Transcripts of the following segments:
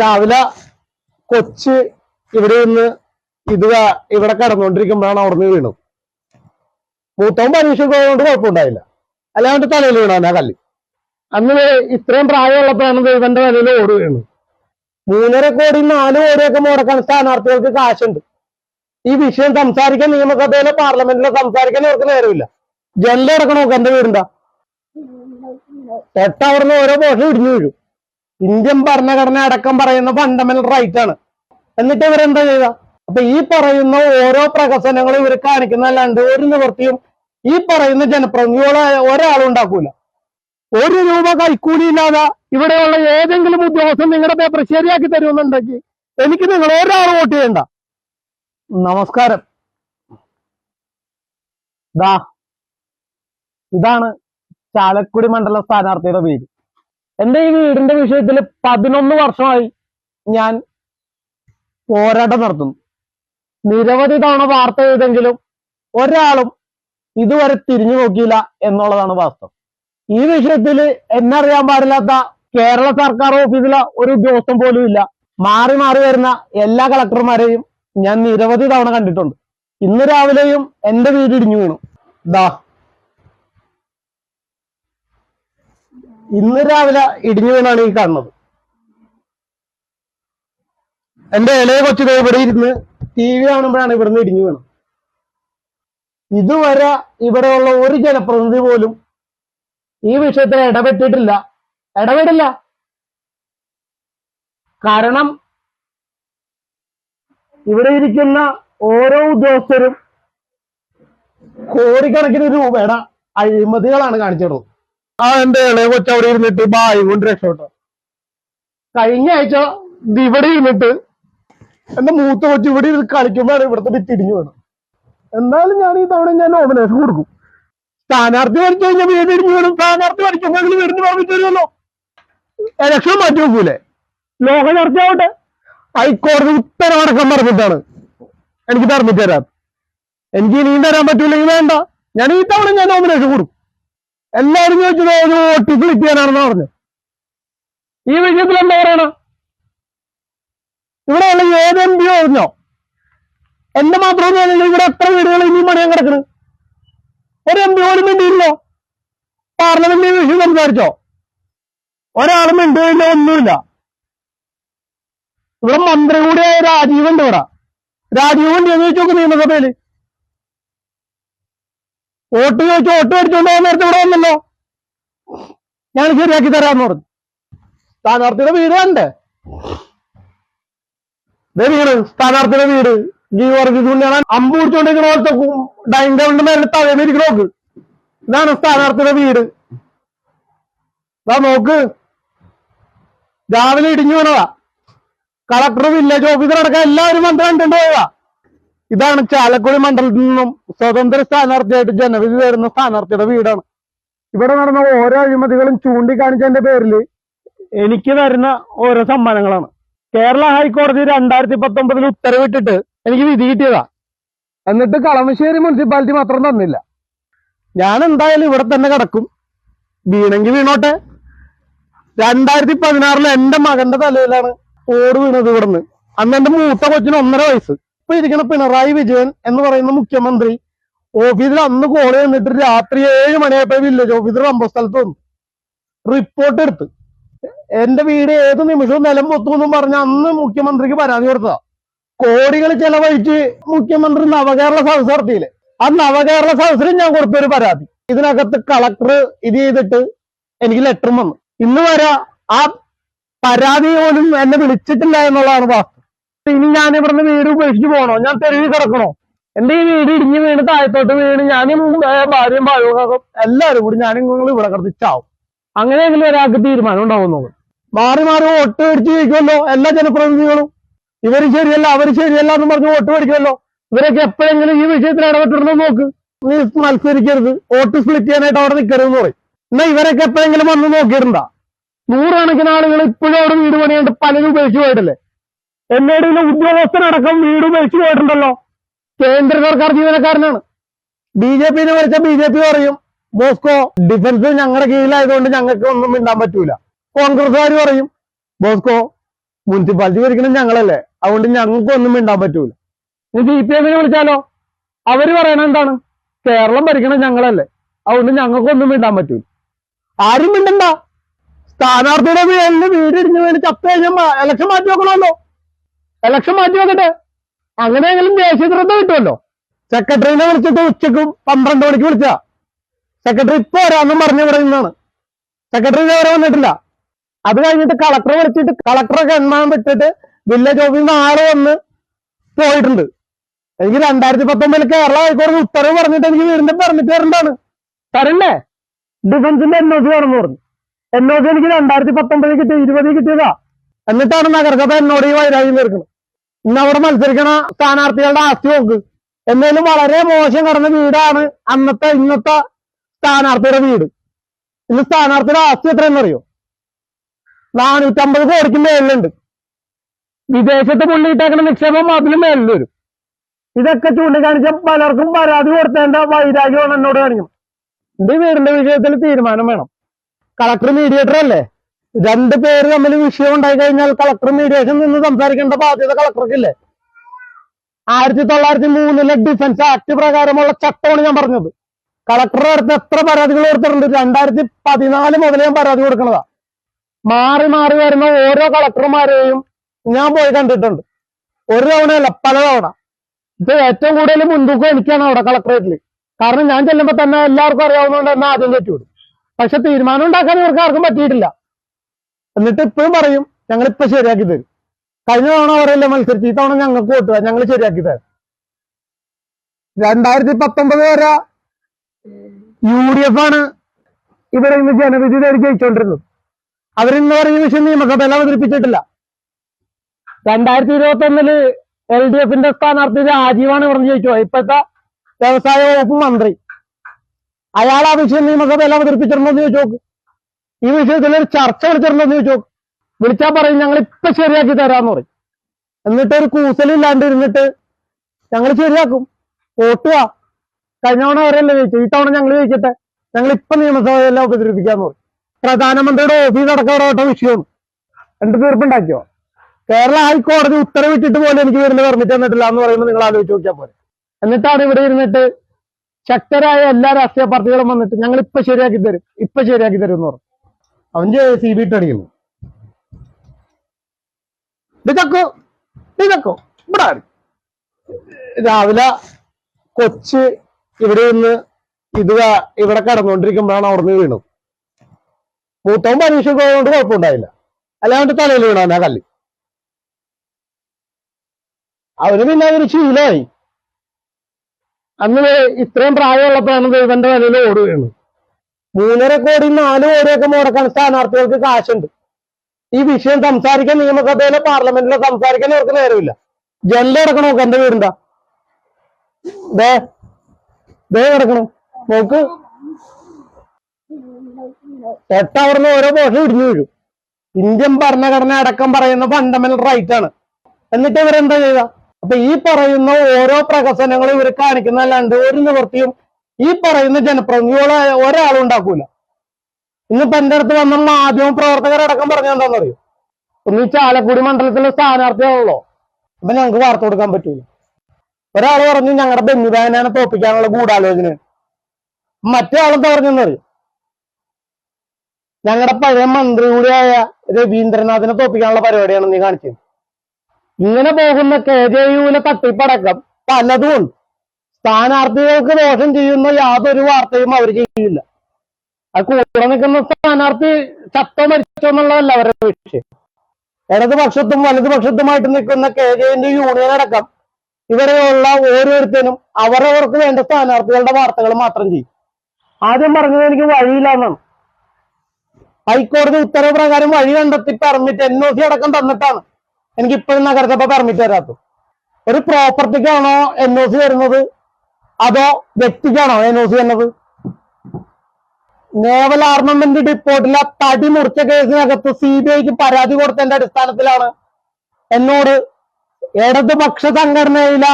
രാവിലെ കൊച്ച് ഇവിടെ നിന്ന് ഇത് ഇവിടെ കടന്നുകൊണ്ടിരിക്കുമ്പോഴാണ് അവിടുന്ന് വീണത് മൂത്തവൻ പരീക്ഷ പോയതുകൊണ്ട് കുഴപ്പമുണ്ടായില്ല. അല്ലാണ്ട് തലയിൽ വീണാണ് ആ കല്ല്. അന്ന് ഇത്രയും പ്രായമുള്ളപ്പോഴാണ് ദൈവന്റെ തലയിൽ ഓട് വീണത് മൂന്നര കോടി നാല് കോടിയൊക്കെ മുടക്കാൻ സ്ഥാനാർത്ഥികൾക്ക് കാശുണ്ട്. ഈ വിഷയം സംസാരിക്കാൻ നിയമസഭയിലോ പാർലമെന്റിലോ സംസാരിക്കാൻ അവർക്ക് നേരമില്ല. ജനലടക്കണോ എന്റെ വീടിന്റെ തൊട്ടവിടുന്ന് ഓരോ പോഷം ഇടിഞ്ഞു വീഴും. ഇന്ത്യൻ ഭരണഘടന അടക്കം പറയുന്ന ഫണ്ടമെന്റൽ റൈറ്റ് ആണ്. എന്നിട്ട് ഇവരെന്താ ചെയ്ത? അപ്പൊ ഈ പറയുന്ന ഓരോ പ്രകസനങ്ങളും ഇവർ കാണിക്കുന്നതല്ലാണ്ട് ഒരു നിവൃത്തിയും ഈ പറയുന്ന ജനപ്രതിനിധികളെ ഒരാളും ഉണ്ടാക്കൂല. ഒരു രൂപ കൈക്കൂലി ഇല്ലാതെ ഇവിടെയുള്ള ഏതെങ്കിലും ഉദ്യോഗസ്ഥൻ നിങ്ങളുടെ പേപ്പർ ശരിയാക്കി തരുമെന്നുണ്ടെങ്കിൽ എനിക്ക് നിങ്ങൾ ഒരാൾ വോട്ട് ചെയ്യണ്ട. നമസ്കാരം. ദാ ഇതാണ് ചാലക്കുടി മണ്ഡല സ്ഥാനാർത്ഥിയുടെ വീട് എന്റെ ഈ വീടിന്റെ വിഷയത്തിൽ പതിനൊന്ന് വർഷമായി ഞാൻ പോരാട്ടം നടത്തുന്നു. നിരവധി തവണ വാർത്ത ചെയ്തെങ്കിലും ഒരാളും ഇതുവരെ തിരിഞ്ഞു നോക്കിയില്ല എന്നുള്ളതാണ് വാസ്തവം. ഈ വിഷയത്തിൽ എന്നറിയാൻ പാടില്ലാത്ത കേരള സർക്കാർ ഓഫീസിലെ ഒരു ഉദ്യോഗസ്ഥൻ പോലും ഇല്ല. മാറി മാറി വരുന്ന എല്ലാ കളക്ടർമാരെയും ഞാൻ നിരവധി തവണ കണ്ടിട്ടുണ്ട്. ഇന്ന് രാവിലെയും എന്റെ വീട് ഇടിഞ്ഞു വീണു. ദാ ഇന്ന് രാവിലെ ഇടിഞ്ഞു വീണാണ് ഈ കാണുന്നത്. എന്റെ ഇളയ കൊച്ചു ഇവിടെ ഇരുന്ന് ടി വി കാണുമ്പോഴാണ് ഇവിടുന്ന് ഇടിഞ്ഞു വീണത്. ഇതുവരെ ഇവിടെയുള്ള ഒരു ജനപ്രതിനിധി പോലും ഈ വിഷയത്തിൽ ഇടപെട്ടിട്ടില്ല. ഇടപെടില്ല. കാരണം ഇവിടെ ഇരിക്കുന്ന ഓരോ ഉദ്യോഗസ്ഥരും കോടിക്കണക്കിന് രൂപയുടെ അഴിമതികളാണ് കാണിച്ചത് ആ എന്റെ ഇളയ കൊച്ചവിടെ ഇരുന്നിട്ട് ബായും കൊണ്ട് രക്ഷപ്പെട്ടു. കഴിഞ്ഞ ആഴ്ച ഇവിടെ ഇരുന്നിട്ട് എന്റെ മൂത്ത കൊച്ചു ഇവിടെ ഇരുന്ന് കളിക്കുമ്പോഴാണ് ഇവിടുത്തെ ഭിത്തി ഇടിഞ്ഞു വേണം എന്തായാലും ഞാൻ ഈ തവണ ഞാൻ നോമിനേഷൻ കൊടുക്കും. സ്ഥാനാർത്ഥി വരച്ചു കഴിഞ്ഞാൽ വീട് ഇടിഞ്ഞു വേണം. സ്ഥാനാർത്ഥി പഠിക്കുമ്പോൾ വീടിന് പറഞ്ഞിട്ട് ഇലക്ഷൻ മാറ്റി വെക്കൂലേ? ലോക ചർച്ചയാവട്ടെ ഹൈക്കോടതി ഉത്തരവടക്കം പറഞ്ഞിട്ടാണ് എനിക്ക് തർന്നിട്ട് തരാം എനിക്ക് ഇനിയും തരാൻ പറ്റൂലെങ്കിൽ വേണ്ട. ഞാൻ ഈ തവണ ഞാൻ നോമിനേഷൻ കൊടുക്കും. എല്ലാവരും ചോദിച്ചത് ഒരു വോട്ട് ക്ലിക്ക് ചെയ്യാനാണെന്ന് പറഞ്ഞു ഈ വിഷയത്തിൽ എന്താ പറയണ? ഇവിടെ ഉള്ള ഏത് എം പി പറഞ്ഞോ? എന്റെ മാത്രം ഞാൻ ഇവിടെ എത്ര വീടുകൾ ഇനിയും പണിയാൻ കിടക്കണ്? ഒരു എം പി പോലും മിണ്ടിയില്ലോ പാർലമെന്റിൽ വിഷയം സംസാരിച്ചോ? ഒരാളും മിണ്ടുകയില്ല ഒന്നുമില്ല. ഇവിടെ മന്ത്രി കൂടിയായ രാജീവ് ഉണ്ട് ഇവിടെ. രാജീവ് ഉണ്ട് എന്ന് ചോദിച്ചു നോക്ക് നിയമസഭയിൽ. വോട്ട് ചോദിച്ചു വോട്ട് മേടിച്ചോണ്ട് പോകാൻ നേരത്തെ ഇവിടെ വന്നല്ലോ. ഞാൻ ശരിയാക്കി തരാന്ന് പറഞ്ഞു. സ്ഥാനാർത്ഥിയുടെ വീട് കണ്ടേ? വീട് സ്ഥാനാർത്ഥിയുടെ വീട്. ജി വർഗീസ് ഉണ്ണിയാണ് അമ്പ് പിടിച്ചോണ്ടിരിക്കുന്ന പോലത്തെ ഡൈനിങ് ടേബിളിന്റെ മേലെ തലേന്നിരിക്കണ നോക്ക്. ഇതാണ് സ്ഥാനാർത്ഥിയുടെ വീട്. നോക്ക്. രാവിലെ ഇടിഞ്ഞു വീണതാ. കളക്ടർ വില്ലേജ് ഓഫീസർ അടക്കം എല്ലാവരും വന്ന് കണ്ടിട്ട് പോയതാ. ഇതാണ് ചാലക്കുടി മണ്ഡലത്തിൽ നിന്നും സ്വതന്ത്ര സ്ഥാനാർത്ഥിയായിട്ട് ജനവിധി തരുന്ന സ്ഥാനാർത്ഥിയുടെ വീടാണ്. ഇവിടെ നടന്ന ഓരോ അഴിമതികളും ചൂണ്ടിക്കാണിച്ചതിന്റെ പേരിൽ എനിക്ക് തരുന്ന ഓരോ സമ്മാനങ്ങളാണ്. കേരള ഹൈക്കോടതി രണ്ടായിരത്തി പത്തൊമ്പതിൽ ഉത്തരവിട്ടിട്ട് എനിക്ക് വിധി കിട്ടിയതാ. എന്നിട്ട് കളമശ്ശേരി മുനിസിപ്പാലിറ്റി മാത്രം തന്നില്ല. ഞാൻ എന്തായാലും ഇവിടെ തന്നെ കിടക്കും. വീണെങ്കിൽ വീണോട്ടെ. രണ്ടായിരത്തി പതിനാറിൽ എന്റെ മകന്റെ തലയിലാണ് ഓട് വീണത് ഇവിടുന്ന്. അന്ന് എന്റെ മൂത്ത കൊച്ചിന് ഒന്നര വയസ്സ്. ഇപ്പൊ ഇരിക്കുന്ന പിണറായി വിജയൻ എന്ന് പറയുന്ന മുഖ്യമന്ത്രി. ഓഫീസിൽ അന്ന് കോൾ ചെന്നിട്ട് രാത്രി ഏഴ് മണിയായപ്പോ വില്ലേജ് ഓഫീസർ സംഭവസ്ഥലത്ത് വന്നു. റിപ്പോർട്ട് എടുത്ത്. എന്റെ വീട് ഏത് നിമിഷവും നിലം പൊത്തുമെന്നും പറഞ്ഞ അന്ന് മുഖ്യമന്ത്രിക്ക് പരാതി കൊടുത്തതാ. കോടികൾ ചെലവഴിച്ച് മുഖ്യമന്ത്രി നവകേരള സദസ് നടത്തിയില്ലേ? ആ നവകേരള സദസ്സിൽ ഞാൻ കൊടുത്തൊരു പരാതി. ഇതിനകത്ത് കളക്ടർ ഇത് ചെയ്തിട്ട് എനിക്ക് ലെറ്ററും വന്നു. ഇന്ന് വരെ ആ പരാതി പോലും എന്നെ വിളിച്ചിട്ടില്ല എന്നുള്ളതാണ് വാസ്തവം. ഇനി ഞാൻ ഇവിടുന്ന് വീട് ഉപേക്ഷിച്ച് പോകണോ ഞാൻ തെരുവിൽ കിടക്കണോ? എന്റെ ഈ വീട് ഇടിഞ്ഞ് വീണ് താഴത്തോട്ട് വീണ് ഞാനും ഭാര്യയും ഭാര്യവും എല്ലാവരും കൂടി ഞാനും നിങ്ങൾ ഇവിടെ കിടത്തി ചാവും. അങ്ങനെയെങ്കിലും ഒരാൾക്ക് തീരുമാനം ഉണ്ടാവുന്നു മാറി മാറി വോട്ട് മേടിച്ച് ജയിക്കുമല്ലോ എല്ലാ ജനപ്രതിനിധികളും. ഇവർ ശരിയല്ല അവർ ശരിയല്ല എന്ന് പറഞ്ഞ് വോട്ട് മേടിക്കുമല്ലോ. ഇവരൊക്കെ എപ്പോഴെങ്കിലും ഈ വിഷയത്തിൽ ഇടപെട്ടിട്ടുണ്ടോ നോക്ക്. നീ മത്സരിക്കരുത്. വോട്ട് സ്പ്ലിറ്റ് ചെയ്യാനായിട്ട് അവിടെ നിൽക്കരുത് എന്ന് പറയും. എന്നാ ഇവരൊക്കെ എപ്പോഴെങ്കിലും വന്ന് നോക്കിയിട്ടുണ്ടാ? നൂറുകണക്കിന് ആളുകൾ ഇപ്പോഴും അവിടെ വീട് പണിയുണ്ട് പലരും ഉപേക്ഷിച്ച് പോയിട്ടില്ലേ? എന്നോട് ഇതിലെ ഉദ്യോഗസ്ഥനടക്കം വീട് ഉപേക്ഷിച്ച് പോയിട്ടുണ്ടല്ലോ. കേന്ദ്ര സർക്കാർ ജീവനക്കാരനാണ്. ബി ജെ പിന്നെ വിളിച്ച ബി ജെ പി പറയും ബോസ്കോ ഡിഫൻസ് ഞങ്ങളുടെ കീഴിലായതുകൊണ്ട് ഞങ്ങൾക്ക് ഒന്നും മിണ്ടാൻ പറ്റൂല. കോൺഗ്രസ്സുകാർ പറയും ബോസ്കോ മുനിസിപ്പാലിറ്റി ഭരിക്കണം ഞങ്ങളല്ലേ അതുകൊണ്ട് ഞങ്ങൾക്ക് ഒന്നും മിണ്ടാൻ പറ്റൂല. ഇനി സി പി എമ്മിനെ വിളിച്ചാലോ? അവർ പറയണ എന്താണ്? കേരളം ഭരിക്കണം ഞങ്ങളല്ലേ അതുകൊണ്ട് ഞങ്ങൾക്കൊന്നും മിണ്ടാൻ പറ്റൂല. ആരും മിണ്ടണ്ട. സ്ഥാനാർത്ഥിയുടെ പേരിൽ വീട് ഇടിഞ്ഞു വീണ് ചത്ത കഴിഞ്ഞാൽ ഇലക്ഷൻ മാറ്റി വെക്കണമല്ലോ. ഇലക്ഷൻ മാറ്റി വെക്കട്ടെ. അങ്ങനെയെങ്കിലും ദേശീയ ശ്രദ്ധ കിട്ടുമല്ലോ സെക്രട്ടറിനെ വിളിച്ചിട്ട് ഉച്ചയ്ക്ക് പന്ത്രണ്ട് മണിക്ക് വിളിച്ച. സെക്രട്ടറി ഇപ്പൊ വരാമെന്നും പറഞ്ഞു ഇവിടെ നിന്നാണ്. സെക്രട്ടറി ഇതുവരെ വന്നിട്ടില്ല. അത് കഴിഞ്ഞിട്ട് കളക്ടറെ വിളിച്ചിട്ട് കളക്ടറെ എണ്ണാൻ വിട്ടിട്ട് വില്ലേജ് ഓഫീസിൽ നിന്ന് വന്ന് പോയിട്ടുണ്ട്. എനിക്ക് രണ്ടായിരത്തി പത്തൊമ്പതിൽ കേരള ഹൈക്കോടതി ഉത്തരവ് പറഞ്ഞിട്ട് എനിക്ക് വീടിന്റെ പെർമിറ്റ് വരണ്ടാണ് തരണ്ടേ? ഡിഫൻസിന്റെ എൻ ഒ സി വേണമെന്ന് പറഞ്ഞു. എൻ ഒ സി എനിക്ക് രണ്ടായിരത്തി പത്തൊമ്പതിൽ കിട്ടിയ ഇരുപതിൽ കിട്ടിയതാ. എന്നിട്ടാണ് നഗരസഭ എന്നോട് ഈ വൈരാഗ്യം തീർക്കുന്നത്. ഇന്ന് അവിടെ മത്സരിക്കണ സ്ഥാനാർത്ഥികളുടെ ആസ്തി നോക്ക്. എന്നാലും വളരെ മോശം കടന്ന വീടാണ് അന്നത്തെ ഇന്നത്തെ സ്ഥാനാർത്ഥിയുടെ വീട്. ഇന്ന് സ്ഥാനാർത്ഥിയുടെ ആസ്തി എത്രയെന്നറിയോ നാനൂറ്റമ്പത് കോടിക്ക് മേളിലുണ്ട്. വിദേശത്ത് പുള്ളി ഇട്ടേക്കുന്ന നിക്ഷേപം അതിന് മേലിൽ വരും. ഇതൊക്കെ ചൂണ്ടിക്കാണിച്ച പലർക്കും പരാതി കൊടുത്തേണ്ട വൈരാഗ്യമാണ് എന്നോട് കാണിക്കണം എന്റെ വീടിന്റെ വിഷയത്തിൽ തീരുമാനം വേണം. കളക്ടർ മീഡിയേറ്റർ അല്ലേ? രണ്ട് പേര് തമ്മിൽ വിഷയം ഉണ്ടായി കഴിഞ്ഞാൽ കളക്ടർ മീഡിയേഷൻ നിന്ന് സംസാരിക്കേണ്ട ബാധ്യത കളക്ടർക്കില്ലേ ആയിരത്തി തൊള്ളായിരത്തി മൂന്നിലെ ഡിഫൻസ് ആക്ട് പ്രകാരമുള്ള ചട്ടമാണ് ഞാൻ പറഞ്ഞത്. കളക്ടറുടെ അടുത്ത് എത്ര പരാതികൾ കൊടുത്തിട്ടുണ്ട്? രണ്ടായിരത്തി പതിനാല് മുതൽ ഞാൻ പരാതി കൊടുക്കണതാ. മാറി മാറി വരുന്ന ഓരോ കളക്ടർമാരെയും ഞാൻ പോയി കണ്ടിട്ടുണ്ട്. ഒരു തവണയല്ല പല തവണ. ഇപ്പൊ ഏറ്റവും കൂടുതൽ മുൻതൂക്കം എനിക്കാണ് അവിടെ കളക്ടറേറ്റിൽ കാരണം ഞാൻ ചെല്ലുമ്പോ തന്നെ എല്ലാവർക്കും അറിയാവുന്നതുകൊണ്ട് തന്നെ ആദ്യം തെറ്റുവിടും. പക്ഷെ തീരുമാനം ഉണ്ടാക്കാൻ ഇവർക്ക് ആർക്കും പറ്റിയിട്ടില്ല. എന്നിട്ട് ഇപ്പോഴും പറയും ഞങ്ങൾ ഇപ്പൊ ശരിയാക്കി തരും കഴിഞ്ഞ തവണ അവരല്ലേ മത്സരിച്ചു ഈ തവണ ഞങ്ങൾക്ക് കൂട്ടുക ഞങ്ങൾ ശരിയാക്കി തരാം രണ്ടായിരത്തി പത്തൊമ്പത് വരെ യു ഡി എഫ് ആണ് ഇവിടെ ഇന്ന് ജനവിധി തേടി ജയിച്ചുകൊണ്ടിരുന്നത് അവരിന്ന് പറയുന്ന വിഷയം നിയമസഭയിൽ അവതരിപ്പിച്ചിട്ടില്ല. രണ്ടായിരത്തി ഇരുപത്തി ഒന്നിൽ എൽ ഡി എഫിന്റെ സ്ഥാനാർത്ഥി രാജീവാണ് ഇവിടെ ജയിച്ചത്. ഇപ്പോഴത്തെ വ്യവസായ വകുപ്പ് മന്ത്രി. അയാൾ ആ വിഷയം നിയമസഭയിൽ അവതരിപ്പിച്ചിട്ടുണ്ടോ എന്ന് ചോദിച്ചു നോക്ക്. ഈ വിഷയത്തിൽ ഒരു ചർച്ച വിളിച്ചിട്ടുണ്ടോ എന്ന് ചോദിച്ചു. വിളിച്ചാൽ പറയും ഞങ്ങൾ ഇപ്പൊ ശരിയാക്കി തരാന്ന് പറയും. എന്നിട്ട് ഒരു കൂസലില്ലാണ്ട് ഇരുന്നിട്ട് ഞങ്ങൾ ശരിയാക്കും. ഓട്ടുക കഴിഞ്ഞ തവണ അവരല്ലേ ചോദിച്ചു ഈ തവണ ഞങ്ങൾ ചോദിക്കട്ടെ ഞങ്ങൾ ഇപ്പൊ നിയമസഭയെല്ലാം ഉപദ്രവിപ്പിക്കാന്ന് പറയും. പ്രധാനമന്ത്രിയുടെ ഓഫീസ് അടക്കം അവിടെ വിഷയമാണ് രണ്ട് തീർപ്പുണ്ടാക്കിയോ? കേരള ഹൈക്കോടതി ഉത്തരവിട്ടിട്ട് പോലും എനിക്ക് വരുന്ന പെർമിറ്റ് തന്നിട്ടില്ല എന്ന് പറയുമ്പോൾ നിങ്ങൾ ആലോചിച്ച് നോക്കിയാൽ പോലെ എന്നിട്ടാണ് ഇവിടെ ഇരുന്നിട്ട് ശക്തരായ എല്ലാ രാഷ്ട്രീയ പാർട്ടികളും വന്നിട്ട് ഞങ്ങൾ ഇപ്പൊ ശരിയാക്കി തരും ഇപ്പൊ ശരിയാക്കി തരും എന്ന് പറഞ്ഞു അവൻ സി ബി ഇട്ട് അടിക്കുന്നു. ചക്കോ ഇത് ചക്കോ ഇവിടെ? രാവിലെ കൊച്ച് ഇവിടെ നിന്ന് ഇത് ഇവിടെ കടന്നുകൊണ്ടിരിക്കുമ്പോഴാണ് അവിടുന്ന് വീണത്. മൂത്തവും പോയതുകൊണ്ട് കുഴപ്പമുണ്ടായില്ല. അല്ലാണ്ട് തലയിൽ വീണാൻ ആ കല്ല്. അവന് പിന്നെ അവർ ശീലമായി. അന്ന് ഇത്രയും പ്രായമുള്ളപ്പോഴാണ് ദൈവന്റെ തലയിൽ ഓട് മൂന്നര കോടി നാല് കോടിയൊക്കെ മുടക്കാൻ സ്ഥാനാർത്ഥികൾക്ക് കാശുണ്ട്. ഈ വിഷയം സംസാരിക്കാൻ നിയമസഭയിലോ പാർലമെന്റിലോ സംസാരിക്കാൻ അവർക്ക് നേരമില്ല. ജനൽ കിടക്കണോ എന്റെ വീടിന്റെ ദേ ദേ കിടക്കണോ. നോക്ക്. എട്ടവർന്ന് ഓരോ പോഷൻ ഇടിഞ്ഞു വീഴും. ഇന്ത്യൻ ഭരണഘടന അടക്കം പറയുന്ന ഫണ്ടമെന്റൽ റൈറ്റ് ആണ്. എന്നിട്ട് ഇവരെന്താ ചെയ്യുക? അപ്പൊ ഈ പറയുന്ന ഓരോ പ്രകസനങ്ങളും ഇവർ കാണിക്കുന്നതല്ലാണ്ട് ഒരു നിവൃത്തിയും ഈ പറയുന്ന ജനപ്രതിനിധികളെ ഒരാളും ഉണ്ടാക്കൂല. ഇന്നിപ്പോ എന്റെ അടുത്ത് വന്ന മാധ്യമ പ്രവർത്തകരടക്കം പറഞ്ഞ എന്താണെന്നറിയോ? ഒന്ന് ഈ ചാലക്കുടി മണ്ഡലത്തിലെ സ്ഥാനാർത്ഥിയാണല്ലോ. അപ്പൊ ഞങ്ങൾക്ക് വാർത്ത കൊടുക്കാൻ പറ്റൂല. ഒരാൾ പറഞ്ഞു ഞങ്ങളുടെ ബെന്നിബാനാണ് തോപ്പിക്കാനുള്ള ഗൂഢാലോചന. മറ്റേ ആളെന്താ പറഞ്ഞെന്നറിയോ? ഞങ്ങളുടെ പഴയ മന്ത്രി കൂടിയായ രവീന്ദ്രനാഥിനെ തോപ്പിക്കാനുള്ള പരിപാടിയാണ് നീ കാണിച്ചത്. ഇങ്ങനെ പോകുന്ന കെ ജെ യുവിലെ തട്ടിപ്പടക്കം പലതും ഉണ്ട്. സ്ഥാനാർത്ഥികൾക്ക് ദോഷം ചെയ്യുന്ന യാതൊരു വാർത്തയും അവർ ചെയ്യില്ല അത് കൂടെ നിൽക്കുന്ന സ്ഥാനാർത്ഥി ചത്തോ മരിച്ചോ എന്നുള്ളതല്ല അവരുടെ വിഷയം ഇടതുപക്ഷത്തും വലതുപക്ഷത്തുമായിട്ട് നിൽക്കുന്ന കെ ജെന്റെ യൂണിയൻ അടക്കം ഇവരെയുള്ള ഓരോരുത്തരും അവരവർക്ക് വേണ്ട സ്ഥാനാർത്ഥികളുടെ വാർത്തകൾ മാത്രം ചെയ്യും. ആദ്യം പറഞ്ഞത് എനിക്ക് വഴിയില്ല എന്നാണ് ഹൈക്കോടതി ഉത്തരവ് പ്രകാരം വഴി കണ്ടെത്തി പെർമിറ്റ് എൻ ഒ സി അടക്കം തന്നിട്ടാണ്. എനിക്ക് ഇപ്പോഴും നഗരസഭ പെർമിറ്റ് തരാത്തത് ഒരു പ്രോപ്പർട്ടിക്കാണോ എൻ ഒ സി വരുന്നത്? അതോ വ്യക്തിക്കാണോ എൻ ഒ സി എന്നത് നേവൽ ആർമമെന്റ് ഡിപ്പോർട്ടിലെ തടി മുറിച്ച കേസിനകത്ത് സി ബി ഐക്ക് പരാതി കൊടുത്തതിന്റെ അടിസ്ഥാനത്തിലാണ്. എന്നോട് ഇടതുപക്ഷ സംഘടനയിലെ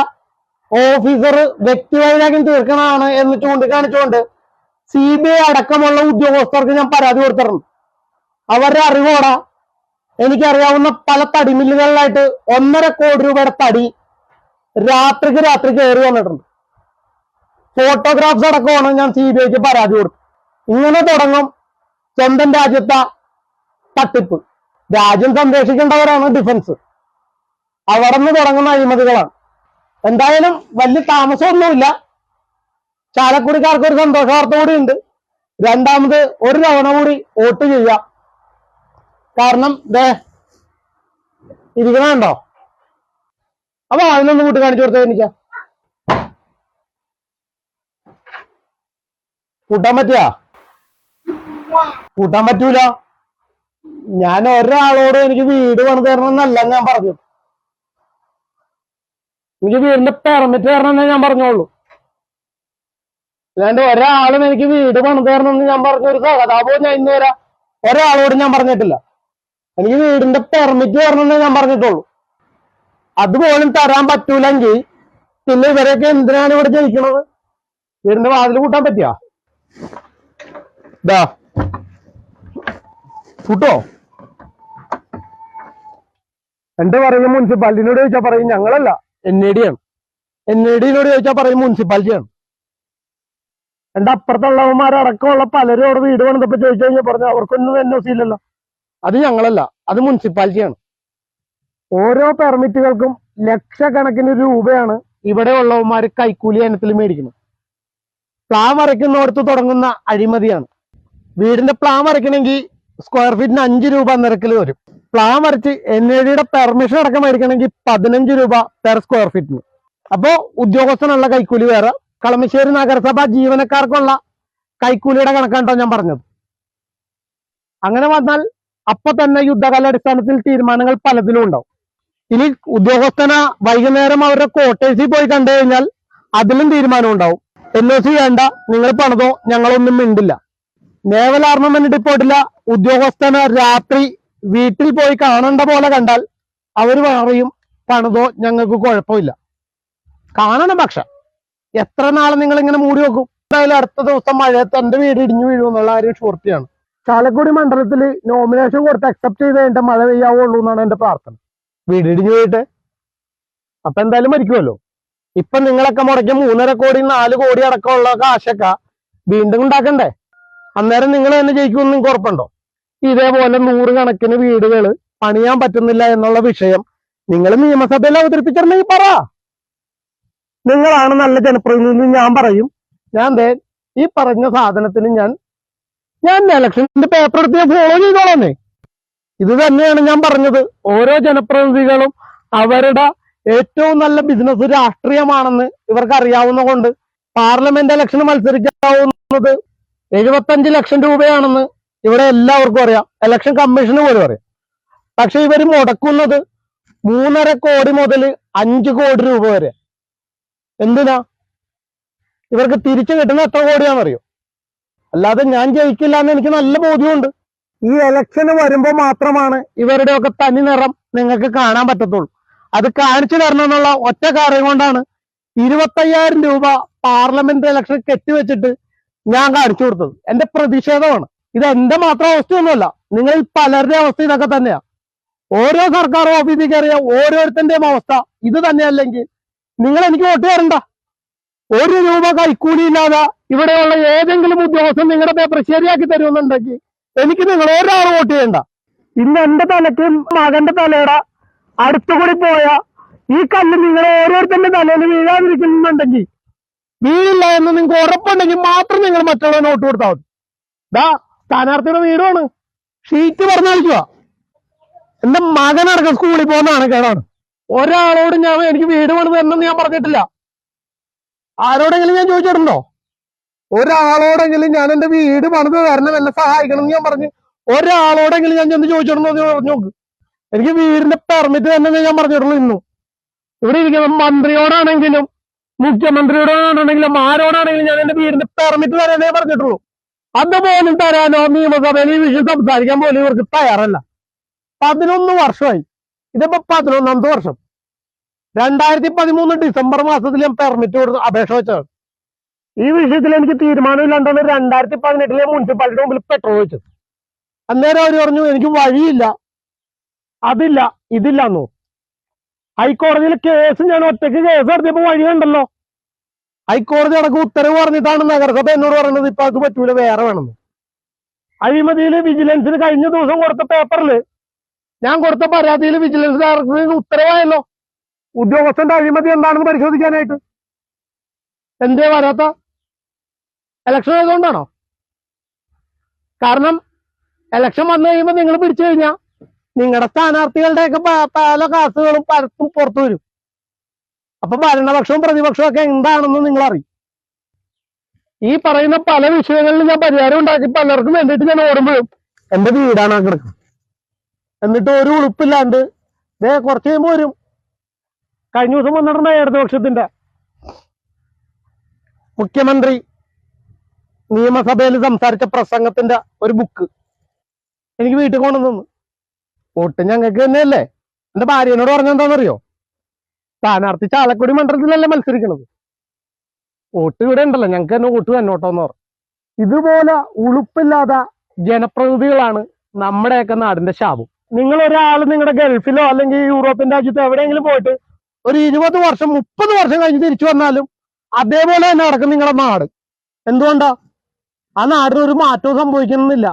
ഓഫീസർ വ്യക്തിവൈരാഗ്യം തീർക്കണതാണ് എന്ന് ചൂണ്ടിക്കാണിച്ചുകൊണ്ട് സി ബി ഐ അടക്കമുള്ള ഉദ്യോഗസ്ഥർക്ക് ഞാൻ പരാതി കൊടുത്തിട്ടുണ്ട്. അവരുടെ അറിവോടെ എനിക്കറിയാവുന്ന പല തടിമില്ലുകളിലായിട്ട് ഒന്നര കോടി രൂപയുടെ തടി രാത്രിക്ക് രാത്രി കയറി വന്നിട്ടുണ്ട്. ഫോട്ടോഗ്രാഫ്സ് അടക്കമാണ് ഞാൻ സി ബി ഐക്ക് പരാതി കൊടുത്തു ഇങ്ങനെ തുടങ്ങും സ്വന്തം രാജ്യത്തെ തട്ടിപ്പ്. രാജ്യം സംരക്ഷിക്കേണ്ടവരാണ് ഡിഫൻസ് അവിടെ നിന്ന് തുടങ്ങുന്ന അഴിമതികളാണ്. എന്തായാലും വലിയ താമസമൊന്നുമില്ല. ചാലക്കുടിക്കാർക്ക് ഒരു സന്തോഷ കൂടി ഉണ്ട് രണ്ടാമത് ഒരു തവണ കൂടി വോട്ട് ചെയ്യാം കാരണം ദേ ഇരിക്കണുണ്ടോ അപ്പൊ അതിനൊന്ന് കൂട്ടി കാണിച്ചു കൊടുത്തത് എനിക്ക്. കൂട്ടാൻ പറ്റിയാ? കൂട്ടാൻ പറ്റൂല. ഞാൻ ഒരാളോട് എനിക്ക് വീട് പണി തരണം എന്നല്ല ഞാൻ പറഞ്ഞു. എനിക്ക് വീടിന്റെ പെർമിറ്റ് തരണം എന്നേ ഞാൻ പറഞ്ഞോളൂ. അല്ലാണ്ട് ഒരാളും എനിക്ക് വീട് പണി തരണം എന്ന് ഞാൻ പറഞ്ഞ ഒരു കഥാപോലും ഞാൻ ഇന്ന് വരാ ഒരാളോട് ഞാൻ പറഞ്ഞിട്ടില്ല. എനിക്ക് വീടിന്റെ പെർമിറ്റ് തരണം എന്നേ ഞാൻ പറഞ്ഞിട്ടുള്ളൂ. അതുപോലും തരാൻ പറ്റൂലെങ്കിൽ പിന്നെ ഇവരൊക്കെ എന്തിനാണ് ഇവിടെ ജയിക്കണത് വീടിന്റെ വാതിൽ കൂട്ടാൻ പറ്റിയാ? ഇതാ കൂട്ടോ എന്റെ പറയും മുനിസിപ്പാലിറ്റിനോട് ചോദിച്ചാൽ പറയും ഞങ്ങളല്ല. എൻ എ ഡി ആണ്. എൻ എ ഡിനോട് ചോദിച്ചാൽ പറയും മുനിസിപ്പാലിറ്റിയാണ്. എന്റെ അപ്പുറത്തുള്ളവന്മാരടക്കമുള്ള പലരും അവിടെ വീട് പണിതപ്പോ ചോദിച്ചു കഴിഞ്ഞാൽ പറഞ്ഞു അവർക്കൊന്നും എൻ ഒ സി ഇല്ലല്ലോ. അത് ഞങ്ങളല്ല അത് മുനിസിപ്പാലിറ്റിയാണ്. ഓരോ പെർമിറ്റുകൾക്കും ലക്ഷക്കണക്കിന് രൂപയാണ് ഇവിടെ ഉള്ളവന്മാർ കൈക്കൂലി ഇനത്തിൽ മേടിക്കുന്നത്. പ്ലാൻ വരയ്ക്കുന്നിടത്ത് തുടങ്ങുന്ന അഴിമതിയാണ്. വീടിന്റെ പ്ലാൻ വരയ്ക്കണമെങ്കിൽ സ്ക്വയർ ഫീറ്റിന് അഞ്ച് രൂപ നിരക്കിൽ വരും. പ്ലാൻ വരച്ച് എൻ എ ഡിയുടെ പെർമിഷൻ അടക്കം മേടിക്കണമെങ്കിൽ പതിനഞ്ച് രൂപ പെർ സ്ക്വയർ ഫീറ്റിന് അപ്പോ ഉദ്യോഗസ്ഥനുള്ള കൈക്കൂലി വേറെ. കളമശ്ശേരി നഗരസഭ ജീവനക്കാർക്കുള്ള കൈക്കൂലിയുടെ കണക്കാണ്ടോ ഞാൻ പറഞ്ഞത്. അങ്ങനെ വന്നാൽ അപ്പൊ തന്നെ യുദ്ധകാലാടിസ്ഥാനത്തിൽ തീരുമാനങ്ങൾ പലതിലും ഉണ്ടാവും. ഇനി ഉദ്യോഗസ്ഥന വൈകുന്നേരം അവരുടെ ക്വാർട്ടേഴ്സിൽ പോയി കണ്ടു കഴിഞ്ഞാൽ അതിലും തീരുമാനം ഉണ്ടാവും. എൻ ഒ സി വേണ്ട നിങ്ങൾ പണിതോ ഞങ്ങളൊന്നും മിണ്ടില്ല. നേവൽ ആർമമെന്റ് ഡിപ്പോട്ടില്ല ഉദ്യോഗസ്ഥന് രാത്രി വീട്ടിൽ പോയി കാണേണ്ട പോലെ കണ്ടാൽ അവർ പറയും പണിതോ ഞങ്ങൾക്ക് കുഴപ്പമില്ല. കാണണം പക്ഷെ എത്ര നാളെ നിങ്ങൾ ഇങ്ങനെ മൂടി വെക്കും? എന്തായാലും അടുത്ത ദിവസം മഴയത്ത് എന്റെ വീട് ഇടിഞ്ഞു വീഴുമെന്നുള്ള കാര്യം ഷൂർട്ടിയാണ് ചാലക്കുടി മണ്ഡലത്തിൽ നോമിനേഷൻ കൊടുത്ത് അക്സെപ്റ്റ് ചെയ്ത് കഴിഞ്ഞിട്ട് മഴ പെയ്യാവുള്ളൂ എന്നാണ് എന്റെ പ്രാർത്ഥന. വീട് ഇടിഞ്ഞു പോയിട്ട്. അപ്പൊ എന്തായാലും മരിക്കുമല്ലോ. ഇപ്പൊ നിങ്ങളൊക്കെ മുടക്കിയ മൂന്നര കോടി നാല് കോടി അടക്കമുള്ള കാശൊക്കെ വീണ്ടും ഉണ്ടാക്കണ്ടേ? അന്നേരം നിങ്ങൾ തന്നെ ജയിക്കുമെന്ന് നിങ്ങൾക്ക് ഉറപ്പുണ്ടോ? ഇതേപോലെ നൂറുകണക്കിന് വീടുകൾ പണിയാൻ പറ്റുന്നില്ല എന്നുള്ള വിഷയം നിങ്ങൾ നിയമസഭയിൽ അവതരിപ്പിച്ചിട്ടുണ്ടെങ്കിൽ പറ. നിങ്ങളാണ് നല്ല ജനപ്രതിനിധി ഞാൻ പറയും. ഞാൻ ദേ ഈ പറഞ്ഞ സാധനത്തിന് ഞാൻ ഞാൻ ഇലക്ഷന്റെ പേപ്പർ എടുത്ത് ഞാൻ ഫോളോ ചെയ്തോളാന്നേ ഇത് തന്നെയാണ് ഞാൻ പറഞ്ഞത്. ഓരോ ജനപ്രതിനിധികളും അവരുടെ ഏറ്റവും നല്ല ബിസിനസ് രാഷ്ട്രീയമാണെന്ന് ഇവർക്ക് അറിയാവുന്ന കൊണ്ട് പാർലമെന്റ് ഇലക്ഷൻ മത്സരിക്കാവുന്നത് എഴുപത്തഞ്ച് ലക്ഷം രൂപയാണെന്ന് ഇവിടെ എല്ലാവർക്കും അറിയാം. ഇലക്ഷൻ കമ്മീഷൻ പോലും അറിയാം. പക്ഷെ ഇവർ മുടക്കുന്നത് മൂന്നര കോടി മുതൽ അഞ്ച് കോടി രൂപ വരെ. എന്തിനാ? ഇവർക്ക് തിരിച്ചു കിട്ടുന്ന എത്ര കോടിയാണെന്നറിയോ? അല്ലാതെ ഞാൻ ജയിക്കില്ല എന്ന് എനിക്ക് നല്ല ബോധ്യമുണ്ട്. ഈ ഇലക്ഷന് വരുമ്പോൾ മാത്രമാണ് ഇവരുടെയൊക്കെ തനി നിറം നിങ്ങൾക്ക് കാണാൻ പറ്റത്തുള്ളൂ. അത് കാണിച്ചു തരണം എന്നുള്ള ഒറ്റ കാര്യം കൊണ്ടാണ് ഇരുപത്തയ്യായിരം രൂപ പാർലമെന്റ് ഇലക്ഷൻ കെട്ടിവെച്ചിട്ട് ഞാൻ കാണിച്ചു കൊടുത്തത്. എന്റെ പ്രതിഷേധമാണ്. ഇത് എന്റെ മാത്രം അവസ്ഥയൊന്നുമല്ല. നിങ്ങളിൽ പലരുടെ അവസ്ഥ ഇതൊക്കെ തന്നെയാ. ഓരോ സർക്കാർ ഓഫീസിൽ കയറിയ ഓരോരുത്തന്റെയും അവസ്ഥ ഇത് തന്നെയല്ലെങ്കിൽ നിങ്ങൾ എനിക്ക് വോട്ട് തരണ്ട. ഒരു രൂപ കൈക്കൂലി ഇല്ലാതെ ഇവിടെയുള്ള ഏതെങ്കിലും ഉദ്യോഗസ്ഥൻ നിങ്ങളുടെ പേപ്പർ ശരിയാക്കി തരുമെന്നുണ്ടെങ്കിൽ എനിക്ക് നിങ്ങൾ ഒരാൾ വോട്ട് ചെയ്യണ്ട. ഇന്ന് എന്റെ തലക്കും മകന്റെ തലയുടെ അടുത്തുകൂടി പോയ ഈ കല്ല് നിങ്ങൾ ഓരോരുത്തരുടെ തലയിൽ വീഴാതിരിക്കുന്നുണ്ടെങ്കിൽ വീഴില്ല എന്ന് നിങ്ങൾക്ക് ഉറപ്പുണ്ടെങ്കിൽ മാത്രം നിങ്ങൾ മറ്റുള്ളവരെ നോട്ട് കൊടുത്താൽ മതി. ദാ സ്ഥാനാർത്ഥിയുടെ വീടുമാണ്. ഷീറ്റ് പറഞ്ഞാലിക്കുക എന്റെ മകനടക്കം സ്കൂളിൽ പോകുന്നതാണ് കേടാണ്. ഒരാളോട് ഞാൻ എനിക്ക് വീട് പണിത് എന്നൊന്നും ഞാൻ പറഞ്ഞിട്ടില്ല. ആരോടെങ്കിലും ഞാൻ ചോദിച്ചിട്ടുണ്ടോ? ഒരാളോടെങ്കിലും ഞാൻ എന്റെ വീട് പണിത് തരണം എന്നെ സഹായിക്കണം എന്ന് ഞാൻ പറഞ്ഞു ഒരാളോടെങ്കിലും ഞാൻ ചെന്ന് ചോദിച്ചിട്ടുണ്ടോ എന്ന് പറഞ്ഞു നോക്ക്. എനിക്ക് വീടിന്റെ പെർമിറ്റ് തന്നെ ഞാൻ പറഞ്ഞിട്ടുള്ളൂ ഇന്നും. ഇവിടെ ഇരിക്കുന്ന മന്ത്രിയോടാണെങ്കിലും മുഖ്യമന്ത്രിയോടാണെങ്കിലും ആരോടാണെങ്കിലും ഞാൻ എന്റെ വീടിന്റെ പെർമിറ്റ് തരാനേ പറഞ്ഞിട്ടുള്ളൂ. അതുപോലും തരാനോ നിയമസഭയിൽ ഈ വിഷയം സംസാരിക്കാൻ പോലും ഇവർക്ക് തയ്യാറല്ല. പതിനൊന്ന് വർഷമായി. ഇതിപ്പോ പതിനൊന്നാമത്തെ വർഷം. രണ്ടായിരത്തി പതിമൂന്ന് ഡിസംബർ മാസത്തിൽ ഞാൻ പെർമിറ്റ് കൊടുത്ത് അപേക്ഷ വെച്ചതാണ്. ഈ വിഷയത്തിൽ എനിക്ക് തീരുമാനമില്ലാണ്ടാണ് രണ്ടായിരത്തി പതിനെട്ടിലെ മുനിസിപ്പാലിറ്റിയുടെ മുമ്പിൽ പെട്രോൾ വെച്ചത് അന്നേരം അവർ പറഞ്ഞു എനിക്ക് വഴിയില്ല. അതില്ല ഇതില്ലെന്നോ ഹൈക്കോടതിയിൽ കേസ് ഞാൻ ഒറ്റയ്ക്ക് കേസ് നടത്തിയപ്പോ വഴിയുണ്ടല്ലോ. ഹൈക്കോടതി അടക്കം ഉത്തരവ് പറഞ്ഞിട്ടാണ് നഗരസഭ എന്നോട് പറയുന്നത് ഇപ്പൊ അത് പറ്റൂല വേറെ വേണമെന്ന് അഴിമതിയിൽ വിജിലൻസിന് കഴിഞ്ഞ ദിവസം കൊടുത്ത പേപ്പറിൽ ഞാൻ കൊടുത്ത പരാതിയിൽ വിജിലൻസ് ഡയറക്ടറിന് ഉത്തരവായല്ലോ. ഉദ്യോഗസ്ഥന്റെ അഴിമതി എന്താണെന്ന് പരിശോധിക്കാനായിട്ട്. എന്തേ വരാത്ത? ഇലക്ഷൻ ആയതുകൊണ്ടാണോ? കാരണം ഇലക്ഷൻ വന്നു കഴിയുമ്പോൾ നിങ്ങൾ പിടിച്ചു കഴിഞ്ഞാൽ നിങ്ങളുടെ സ്ഥാനാർത്ഥികളുടെയൊക്കെ പല കാസുകളും പലത്തും പുറത്തു വരും. അപ്പൊ ഭരണപക്ഷവും പ്രതിപക്ഷവും ഒക്കെ എന്താണെന്ന് നിങ്ങൾ അറിയും ഈ പറയുന്ന പല വിഷയങ്ങളിലും ഞാൻ പരിഹാരം ഉണ്ടാക്കി പലർക്കും വേണ്ടിയിട്ട് ഞാൻ ഓടുമ്പോഴും എന്റെ വീടാണ് കിടക്കുന്നത് എന്നിട്ട് ഒരു ഉളുപ്പില്ലാണ്ട് ദേ കുറച്ച് കഴിയുമ്പോ വരും. കഴിഞ്ഞ ദിവസം വന്നിട്ടുണ്ടായി ഇടതുപക്ഷത്തിന്റെ മുഖ്യമന്ത്രി നിയമസഭയിൽ സംസാരിച്ച പ്രസംഗത്തിന്റെ ഒരു ബുക്ക് എനിക്ക് വീട്ടിൽ കൊണ്ടുവന്നു വോട്ട് ഞങ്ങൾക്ക് തന്നെയല്ലേ? എന്റെ ഭാര്യനോട് പറഞ്ഞെന്താണെന്നറിയോ സ്ഥാനാർത്ഥി ചാലക്കുടി മണ്ഡലത്തിലല്ലേ മത്സരിക്കണത്? വോട്ട് ഇവിടെ ഉണ്ടല്ലോ ഞങ്ങൾക്ക് തന്നെ വോട്ട് തന്നോട്ടോന്ന് പറഞ്ഞു. ഇതുപോലെ ഉളുപ്പില്ലാത്ത ജനപ്രതിനിധികളാണ് നമ്മുടെയൊക്കെ നാടിന്റെ ശാപം. നിങ്ങൾ ഒരാൾ നിങ്ങളുടെ ഗൾഫിലോ അല്ലെങ്കിൽ യൂറോപ്യൻ രാജ്യത്തോ എവിടെയെങ്കിലും പോയിട്ട് ഒരു ഇരുപത് വർഷം മുപ്പത് വർഷം കഴിഞ്ഞ് തിരിച്ചു വന്നാലും അതേപോലെ തന്നെ നടക്കും നിങ്ങളുടെ നാട്. എന്തുകൊണ്ടാ? ആ നാടിന് ഒരു മാറ്റവും സംഭവിക്കുന്നില്ല.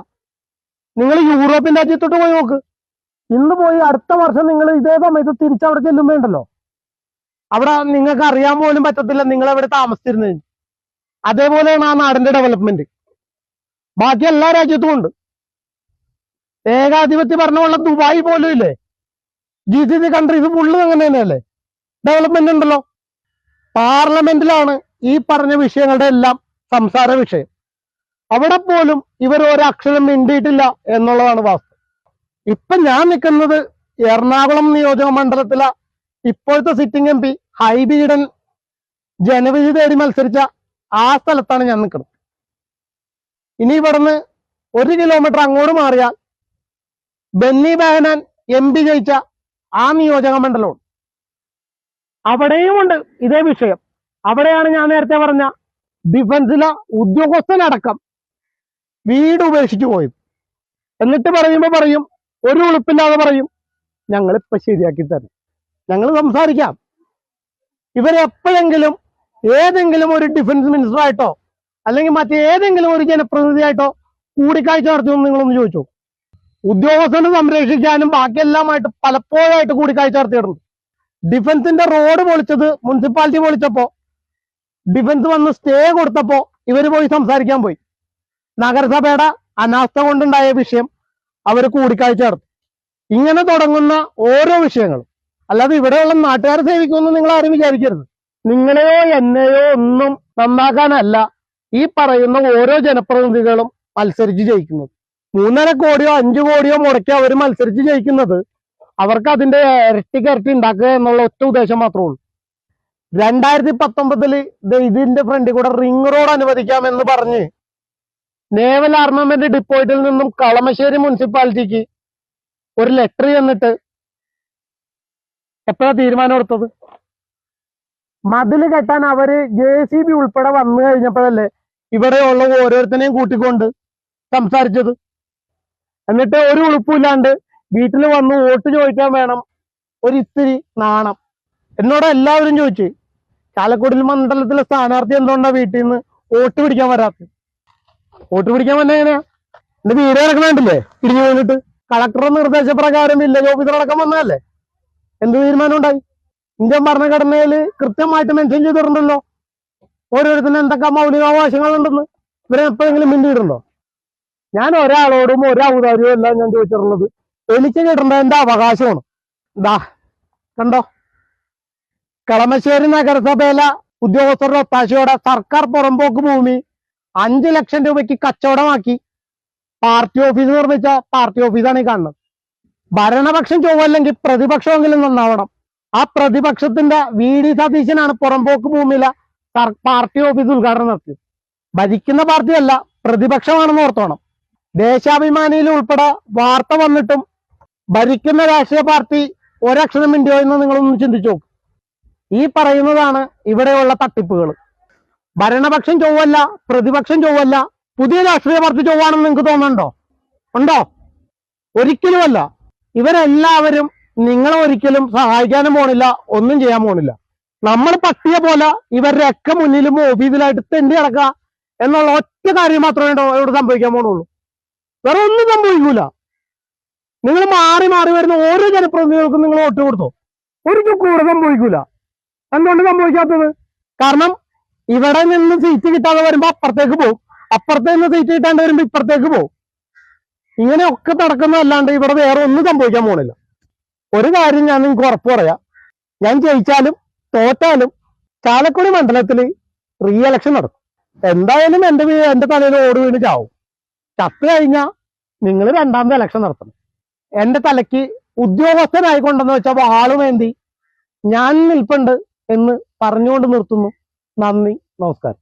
നിങ്ങൾ യൂറോപ്യൻ രാജ്യത്തോട്ട് പോയി നോക്ക്. ഇന്ന് പോയി അടുത്ത വർഷം നിങ്ങൾ ഇതേ സമയത്ത് തിരിച്ചവിടെ ചെല്ലുമ്പോണ്ടല്ലോ അവിടെ നിങ്ങൾക്ക് അറിയാൻ പോലും പറ്റത്തില്ല നിങ്ങൾ എവിടെ താമസിച്ചിരുന്നത്. അതേപോലെയാണ് ആ നാടിന്റെ ഡെവലപ്മെന്റ് ബാക്കി എല്ലാ രാജ്യത്തും ഉണ്ട്. ഏകാധിപത്യ ഭരണമുള്ള ദുബായ് പോലും ഇല്ലേ? G C C countries full അങ്ങനെ തന്നെയല്ലേ? ഡെവലപ്മെന്റ് ഉണ്ടല്ലോ. പാർലമെന്റിലാണ് ഈ പറഞ്ഞ വിഷയങ്ങളുടെ എല്ലാം സംസാര വിഷയം. അവിടെ പോലും ഇവർ ഒരക്ഷരം മിണ്ടിയിട്ടില്ല എന്നുള്ളതാണ് വാസ്തവം. ഇപ്പൊ ഞാൻ നിൽക്കുന്നത് എറണാകുളം നിയോജക മണ്ഡലത്തിലെ. ഇപ്പോഴത്തെ സിറ്റിംഗ് എം പി ഹൈബീഡൻ ജനവിധി തേടി മത്സരിച്ച ആ സ്ഥലത്താണ് ഞാൻ നിൽക്കുന്നത്. ഇനി ഇവിടുന്ന് ഒരു കിലോമീറ്റർ അങ്ങോട്ട് മാറിയാൽ ബെന്നി ബെഹനാൻ എം പി ജയിച്ച ആ നിയോജക മണ്ഡലമുണ്ട് അവിടെയുമുണ്ട് ഇതേ വിഷയം. അവിടെയാണ് ഞാൻ നേരത്തെ പറഞ്ഞ ഡിഫൻസിലെ ഉദ്യോഗസ്ഥനടക്കം വീട് ഉപേക്ഷിച്ചു പോയത്. എന്നിട്ട് പറയുമ്പോ പറയും ഒരു ഉളുപ്പില്ലാതെ പറയും. ഞങ്ങൾ ഇപ്പൊ ശരിയാക്കി തരും. ഞങ്ങൾ സംസാരിക്കാം. ഇവരെപ്പോഴെങ്കിലും ഏതെങ്കിലും ഒരു ഡിഫൻസ് മിനിസ്റ്റർ ആയിട്ടോ അല്ലെങ്കിൽ മറ്റേതെങ്കിലും ഒരു ജനപ്രതിനിധിയായിട്ടോ കൂടിക്കാഴ്ച നടത്തുമെന്ന് നിങ്ങളൊന്ന് ചോദിച്ചു? ഉദ്യോഗസ്ഥനെ സംരക്ഷിക്കാനും ബാക്കിയെല്ലാമായിട്ട് പലപ്പോഴായിട്ട് കൂടിക്കാഴ്ച നടത്തിയിട്ടുണ്ട്. ഡിഫൻസിന്റെ റോഡ് പൊളിച്ചത് മുനിസിപ്പാലിറ്റി പൊളിച്ചപ്പോ ഡിഫൻസ് വന്ന് സ്റ്റേ കൊടുത്തപ്പോ ഇവർ പോയി സംസാരിക്കാൻ പോയി. നഗരസഭയുടെ അനാസ്ഥ കൊണ്ടുണ്ടായ വിഷയം അവർ കൂടിക്കാഴ്ച നടത്തി. ഇങ്ങനെ തുടങ്ങുന്ന ഓരോ വിഷയങ്ങളും. അല്ലാതെ ഇവിടെയുള്ള നാട്ടുകാരെ സേവിക്കുമെന്ന് നിങ്ങൾ ആരും വിചാരിക്കരുത്. നിങ്ങളെയോ എന്നെയോ ഒന്നും നന്നാക്കാനല്ല ഈ പറയുന്ന ഓരോ ജനപ്രതിനിധികളും മത്സരിച്ച് ജയിക്കുന്നത്. മൂന്നര കോടിയോ അഞ്ചു കോടിയോ മുടക്കി അവർ മത്സരിച്ച് ജയിക്കുന്നത് അവർക്ക് അതിന്റെ ഇരട്ടിക്കരട്ടി ഉണ്ടാക്കുക എന്നുള്ള ഒറ്റ ഉദ്ദേശം മാത്രമേ ഉള്ളൂ. രണ്ടായിരത്തി പത്തൊമ്പതിൽ ദേ ഇതിന്റെ ഫ്രണ്ടിൽ കൂടെ റിംഗ് റോഡ് അനുവദിക്കാമെന്ന് പറഞ്ഞ് നേവൽ ആർമമെന്റ് ഡിപ്പോയിറ്റിൽ നിന്നും കളമശ്ശേരി മുനിസിപ്പാലിറ്റിക്ക് ഒരു ലെറ്റർ ചെന്നിട്ട് എപ്പോഴാ തീരുമാനം എടുത്തത്? മതിൽ കെട്ടാൻ അവർ ജെ സി ബി ഉൾപ്പെടെ വന്നു കഴിഞ്ഞപ്പോഴല്ലേ ഇവിടെയുള്ള ഓരോരുത്തരെയും കൂട്ടിക്കൊണ്ട് സംസാരിച്ചത്. എന്നിട്ട് ഒരു ഉളുപ്പില്ലാണ്ട് വീട്ടിൽ വന്ന് വോട്ട് ചോദിക്കാൻ വേണം ഒരു ഇത്തിരി നാണം. എന്നോട് എല്ലാവരും ചോദിച്ചു ചാലക്കുടി മണ്ഡലത്തിലെ സ്ഥാനാർത്ഥി എന്തുകൊണ്ടാണ് വീട്ടിൽ നിന്ന് വോട്ട് പിടിക്കാൻ വരാത്തത്? വോട്ട് പിടിക്കാൻ വന്ന എങ്ങനെയാ എന്റെ വീട് കിടക്കണേ ഇടിഞ്ഞു വീണിട്ട്. കളക്ടറുടെ നിർദ്ദേശപ്രകാരം വില്ലേജ് ഓഫീസർ അടക്കം വന്നതല്ലേ? എന്ത് തീരുമാനം ഉണ്ടായി? ഇന്ത്യൻ ഭരണഘടനയിൽ കൃത്യമായിട്ട് മെൻഷൻ ചെയ്തിട്ടുണ്ടല്ലോ. ഓരോരുത്തരും എന്തൊക്കെ മൗലികാവകാശങ്ങളുണ്ടെന്ന്. ഇവരെ എപ്പോഴെങ്കിലും മിണ്ടിയിട്ടുണ്ടോ? ഞാൻ ഒരാളോടും ഒരു ഔദാര്യവും അല്ല ഞാൻ ചോദിച്ചിട്ടുള്ളത്. എനിക്ക് കിട്ടേണ്ട എന്റെ അവകാശമാണ്. ദാ കണ്ടോ? കളമശ്ശേരി നഗരസഭയിലെ ഉദ്യോഗസ്ഥരുടെ ഒത്താശയോടെ സർക്കാർ പുറമ്പോക്ക് ഭൂമി അഞ്ചു ലക്ഷം രൂപയ്ക്ക് കച്ചവടമാക്കി പാർട്ടി ഓഫീസ് നിർമ്മിച്ച പാർട്ടി ഓഫീസാണ് ഈ കാണുന്നത്. ഭരണപക്ഷം ചൊവ്വല്ലെങ്കിൽ പ്രതിപക്ഷമെങ്കിലും നന്നാവണം. ആ പ്രതിപക്ഷത്തിന്റെ വി ഡി സതീശനാണ് പുറമ്പോക്ക് ഭൂമിയിലെ പാർട്ടി ഓഫീസ് ഉദ്ഘാടനം നടത്തിയത്. ഭരിക്കുന്ന പാർട്ടിയല്ല പ്രതിപക്ഷമാണെന്ന് ഓർത്തോണം. ദേശാഭിമാനിയിൽ ഉൾപ്പെടെ വാർത്ത വന്നിട്ടും ഭരിക്കുന്ന രാഷ്ട്രീയ പാർട്ടി ഒരക്ഷരം മിണ്ടിയോ എന്ന് നിങ്ങളൊന്ന് ചിന്തിച്ചു നോക്കും. ഈ പറയുന്നതാണ് ഇവിടെയുള്ള തട്ടിപ്പുകൾ ഭരണപക്ഷം ചൊവ്വല്ല പ്രതിപക്ഷം ചൊവ്വല്ല പുതിയ രാഷ്ട്രീയ പാർട്ടി ചൊവ്വാണെന്ന് നിങ്ങൾക്ക് തോന്നുന്നുണ്ടോ? ഉണ്ടോ? ഒരിക്കലുമല്ല. ഇവരെല്ലാവരും നിങ്ങളെ ഒരിക്കലും സഹായിക്കാനും പോണില്ല ഒന്നും ചെയ്യാൻ പോണില്ല. നമ്മൾ പട്ടിയെ പോലെ ഇവരുടെ ഒക്കെ മുന്നിലും ഓഫീസിലായിട്ട് തെണ്ടി കിടക്കുക എന്നുള്ള ഒറ്റ കാര്യം മാത്രമേ ഇവിടെ സംഭവിക്കാൻ പോണുള്ളൂ. വേറെ ഒന്നും സംഭവിക്കൂല. നിങ്ങൾ മാറി മാറി വരുന്ന ഓരോ ജനപ്രതിനിധികൾക്കും നിങ്ങൾ വോട്ട് കൊടുത്തു? ഒരു കൂടെ സംഭവിക്കൂല. എന്തുകൊണ്ട് സംഭവിക്കാത്തത്? കാരണം ഇവിടെ നിന്ന് സീറ്റ് കിട്ടാതെ വരുമ്പോ അപ്പുറത്തേക്ക് പോകും അപ്പുറത്തെ നിന്ന് സീറ്റ് കിട്ടാണ്ട് വരുമ്പോ ഇപ്പുറത്തേക്ക് പോകും ഇങ്ങനെയൊക്കെ നടക്കുന്നതല്ലാണ്ട് ഇവിടെ വേറെ ഒന്നും സംഭവിക്കാൻ പോണില്ല. ഒരു കാര്യം ഞാൻ നിങ്ങൾക്ക് ഉറപ്പ് പറയാം. ഞാൻ ജയിച്ചാലും തോറ്റാലും ചാലക്കുടി മണ്ഡലത്തിൽ റീ എലക്ഷൻ നടക്കും. എന്തായാലും എന്റെ എന്റെ തലയിൽ ഓട് വീണ് ചാവും. ചത്ത് കഴിഞ്ഞാൽ നിങ്ങൾ രണ്ടാമത്തെ ഇലക്ഷൻ നടത്തണം. എന്റെ തലയ്ക്ക് ഉദ്യോഗസ്ഥനായിക്കൊണ്ടെന്ന് വെച്ചാൽ ആളുമേന്തി ഞാൻ നിൽപ്പുണ്ട് എന്ന് പറഞ്ഞുകൊണ്ട് നിർത്തുന്നു. നന്ദി. നമസ്കാരം.